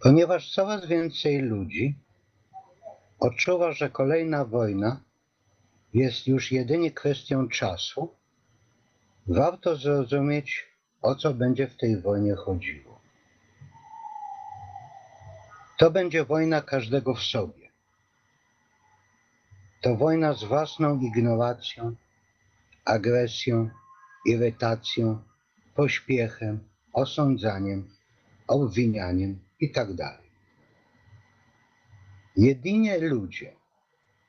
Ponieważ coraz więcej ludzi odczuwa, że kolejna wojna jest już jedynie kwestią czasu, warto zrozumieć, o co będzie w tej wojnie chodziło. To będzie wojna każdego w sobie. To wojna z własną ignoracją, agresją, irytacją, pośpiechem, osądzaniem, obwinianiem itd. Jedynie ludzie,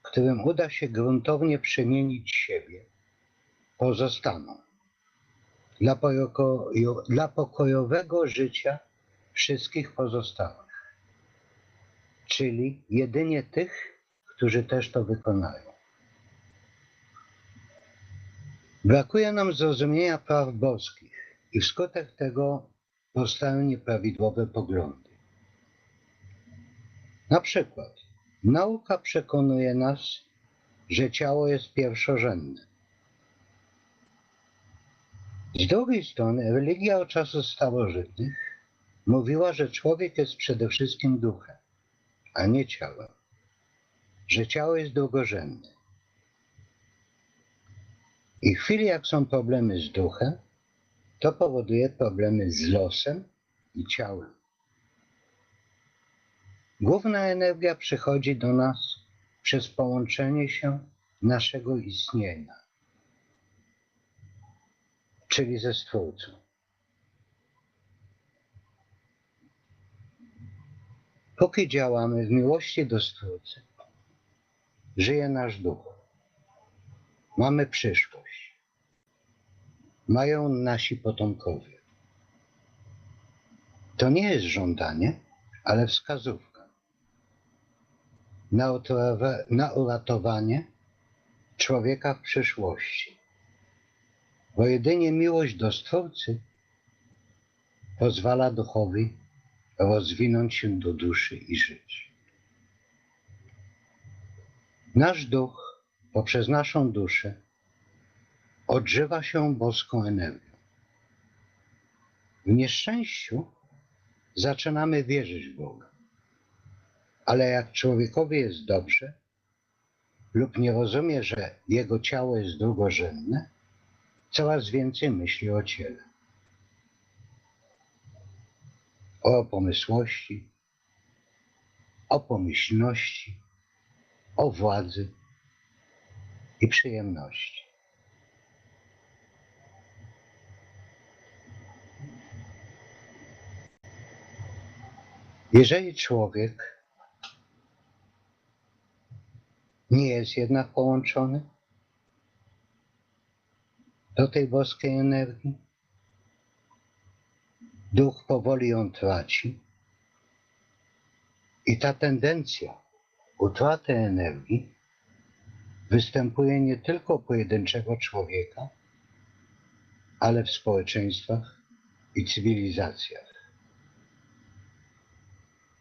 którym uda się gruntownie przemienić siebie, pozostaną. Dla, dla pokojowego życia wszystkich pozostałych, czyli jedynie tych, którzy też to wykonają. Brakuje nam zrozumienia praw boskich i wskutek tego powstają nieprawidłowe poglądy. Na przykład, nauka przekonuje nas, że ciało jest pierwszorzędne. Z drugiej strony, religia od czasów starożytnych mówiła, że człowiek jest przede wszystkim duchem, a nie ciałem, że ciało jest drugorzędne. I w chwili, jak są problemy z duchem, to powoduje problemy z losem i ciałem. Główna energia przychodzi do nas przez połączenie się naszego istnienia, czyli ze Stwórcą. Póki działamy w miłości do Stwórcy, żyje nasz duch. Mamy przyszłość. Mają nasi potomkowie. To nie jest żądanie, ale wskazówka na, uratowanie człowieka w przyszłości. Bo jedynie miłość do Stwórcy pozwala duchowi rozwinąć się do duszy i żyć. Nasz duch poprzez naszą duszę odżywa się boską energią. W nieszczęściu zaczynamy wierzyć w Boga. Ale jak człowiekowi jest dobrze lub nie rozumie, że jego ciało jest drugorzędne, coraz więcej myśli o ciele. O pomysłości, o pomyślności, o władzy i przyjemności. Jeżeli człowiek nie jest jednak połączony do tej boskiej energii, duch powoli ją traci i ta tendencja utraty energii występuje nie tylko u pojedynczego człowieka, ale w społeczeństwach i cywilizacjach.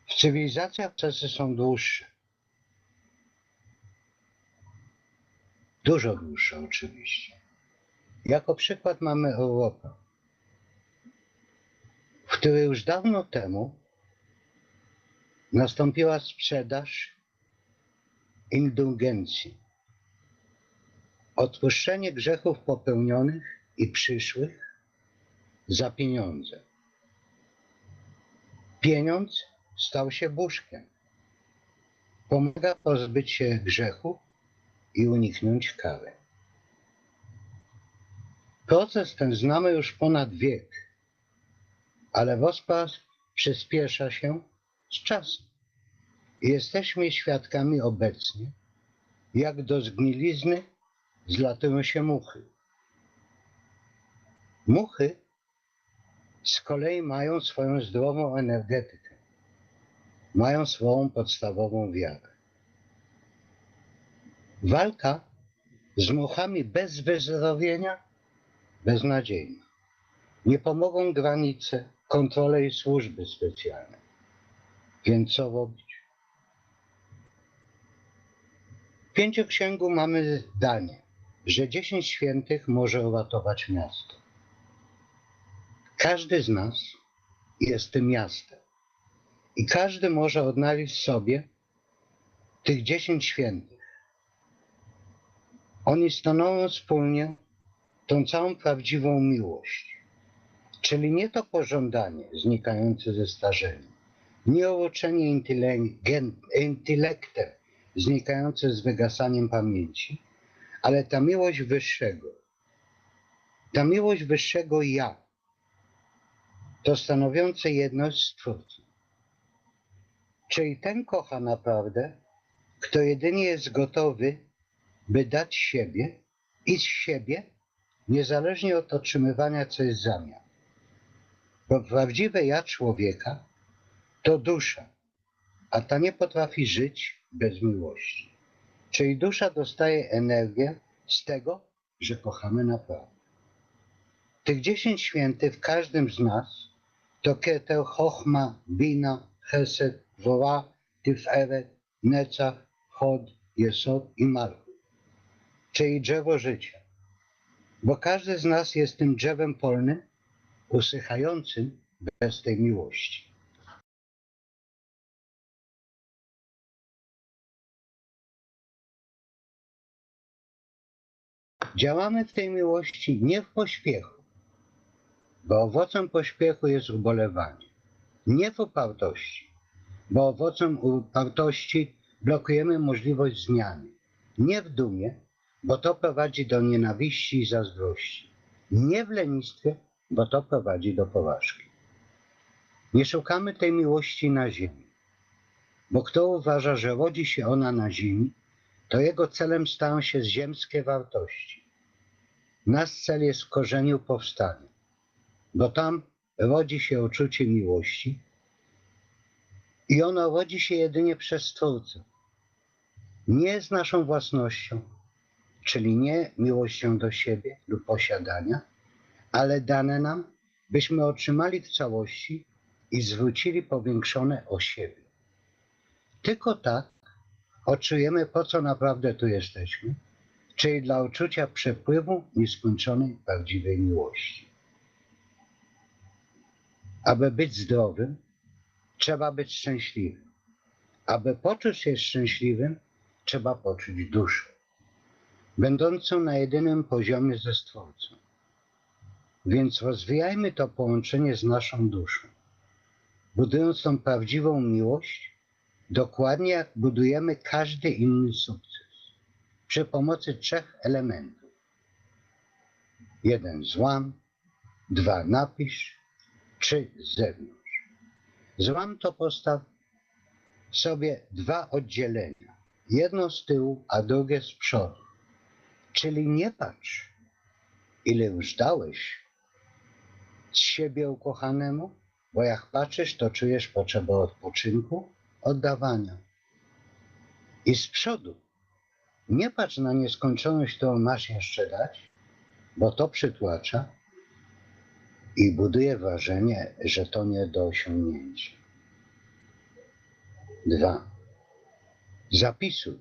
W cywilizacjach czasy są dłuższe. Dużo dłuższe oczywiście. Jako przykład mamy Europę, w której już dawno temu nastąpiła sprzedaż indulgencji. Odpuszczenie grzechów popełnionych i przyszłych za pieniądze. Pieniądz stał się buszkiem. Pomaga pozbyć się grzechu i uniknąć kary. Proces ten znamy już ponad wiek, ale rozpad przyspiesza się z czasem. Jesteśmy świadkami obecnie, jak do zgnilizny zlatują się muchy. Muchy z kolei mają swoją zdrową energetykę mają swoją podstawową wiarę. Walka z muchami bez wyzdrowienia beznadziejna. Nie pomogą granice, kontrole i służby specjalne. Więc co robić? W pięcioksięgu mamy zdanie, że dziesięć świętych może uratować miasto. Każdy z nas jest tym miastem. I każdy może odnaleźć sobie tych dziesięć świętych. Oni stanowią wspólnie tą całą prawdziwą miłość. Czyli nie to pożądanie znikające ze starzeniem, nie owoczenie intelen- intelektem znikające z wygasaniem pamięci, ale ta miłość wyższego. Ta miłość wyższego ja, to stanowiące jedność z Twórcą. Czyli ten kocha naprawdę, kto jedynie jest gotowy, by dać siebie i z siebie, niezależnie od otrzymywania coś w zamian. Bo prawdziwe ja człowieka to dusza, a ta nie potrafi żyć bez miłości. Czyli dusza dostaje energię z tego, że kochamy naprawdę. Tych dziesięć świętych w każdym z nas to Keter, Chochma, Bina, Chesed, Zora, Tiferet, Necach, Chod, Jesod i Malchut. Czyli drzewo życia. Bo każdy z nas jest tym drzewem polnym, usychającym bez tej miłości. Działamy w tej miłości nie w pośpiechu, bo owocem pośpiechu jest ubolewanie. Nie w upartości, bo owocem upartości blokujemy możliwość zmiany. Nie w dumie, bo to prowadzi do nienawiści i zazdrości. Nie w lenistwie, bo to prowadzi do porażki. Nie szukamy tej miłości na ziemi, bo kto uważa, że rodzi się ona na ziemi, to jego celem stają się ziemskie wartości. Nasz cel jest w korzeniu powstania, bo tam rodzi się uczucie miłości i ono rodzi się jedynie przez Stwórcę. Nie jest naszą własnością, czyli nie miłością do siebie lub posiadania, ale dane nam, byśmy otrzymali w całości i zwrócili powiększone o siebie. Tylko tak odczujemy, po co naprawdę tu jesteśmy, czyli dla uczucia przepływu nieskończonej prawdziwej miłości. Aby być zdrowym, trzeba być szczęśliwym. Aby poczuć się szczęśliwym, trzeba poczuć duszę, będącą na jedynym poziomie ze Stwórcą. Więc rozwijajmy to połączenie z naszą duszą, budując tą prawdziwą miłość, dokładnie jak budujemy każdy inny sukces, przy pomocy trzech elementów. Jeden złam, dwa napisz, trzy z zewnątrz. Złam to postaw sobie dwa oddzielenia, jedno z tyłu, a drugie z przodu. Czyli nie patrz, ile już dałeś z siebie ukochanemu, bo jak patrzysz, to czujesz potrzebę odpoczynku, oddawania. I z przodu nie patrz na nieskończoność, którą masz jeszcze dać, bo to przytłacza i buduje wrażenie, że to nie do osiągnięcia. Dwa. Zapisuj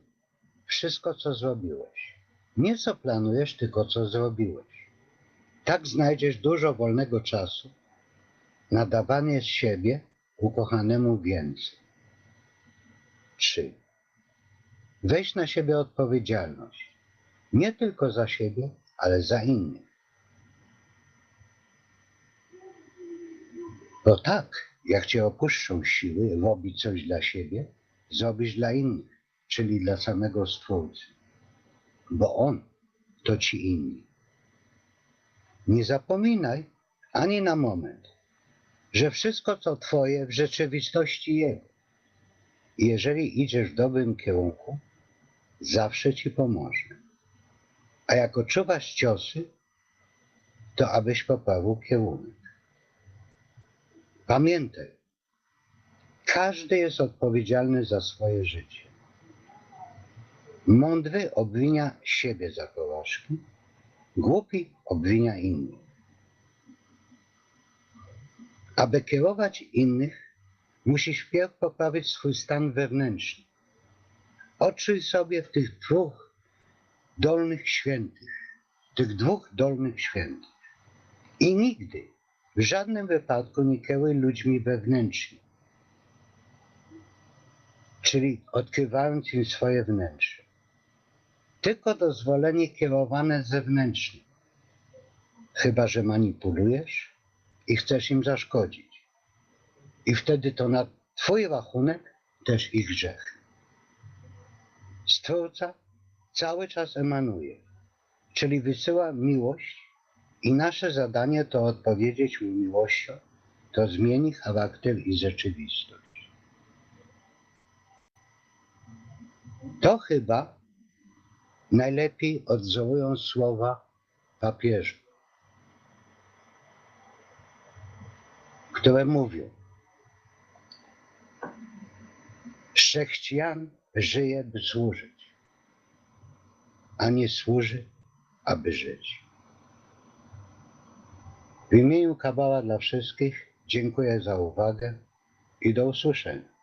wszystko, co zrobiłeś. Nie co planujesz, tylko co zrobiłeś. Tak znajdziesz dużo wolnego czasu na dawanie z siebie ukochanemu więcej. 3. Weź na siebie odpowiedzialność. Nie tylko za siebie, ale za innych. Bo tak, jak cię opuszczą siły robić coś dla siebie, zrobisz dla innych, czyli dla samego Stwórcy. Bo On to ci inni. Nie zapominaj ani na moment, że wszystko, co Twoje, w rzeczywistości Jego. Jeżeli idziesz w dobrym kierunku, zawsze Ci pomoże. A jak odczuwasz ciosy, to abyś poprawił kierunek. Pamiętaj, każdy jest odpowiedzialny za swoje życie. Mądry obwinia siebie za porażki, Głupi obwinia innych. Aby kierować innych, musisz wpierw poprawić swój stan wewnętrzny. Odczuj sobie w tych dwóch dolnych świętych, tych dwóch dolnych świętych. I nigdy, w żadnym wypadku nie kieruj ludźmi wewnętrznie. czyli odkrywając im swoje wnętrze. Tylko dozwolenie kierowane zewnętrznie, chyba że manipulujesz i chcesz im zaszkodzić. I wtedy to na Twój rachunek też ich grzech. Stwórca cały czas emanuje, czyli wysyła miłość i nasze zadanie to odpowiedzieć mu miłością, to zmieni charakter i rzeczywistość. To chyba najlepiej odwzorują słowa papieża, które mówią, chrześcijan żyje, by służyć, a nie służy, aby żyć. W imieniu Kabała dla wszystkich dziękuję za uwagę i do usłyszenia.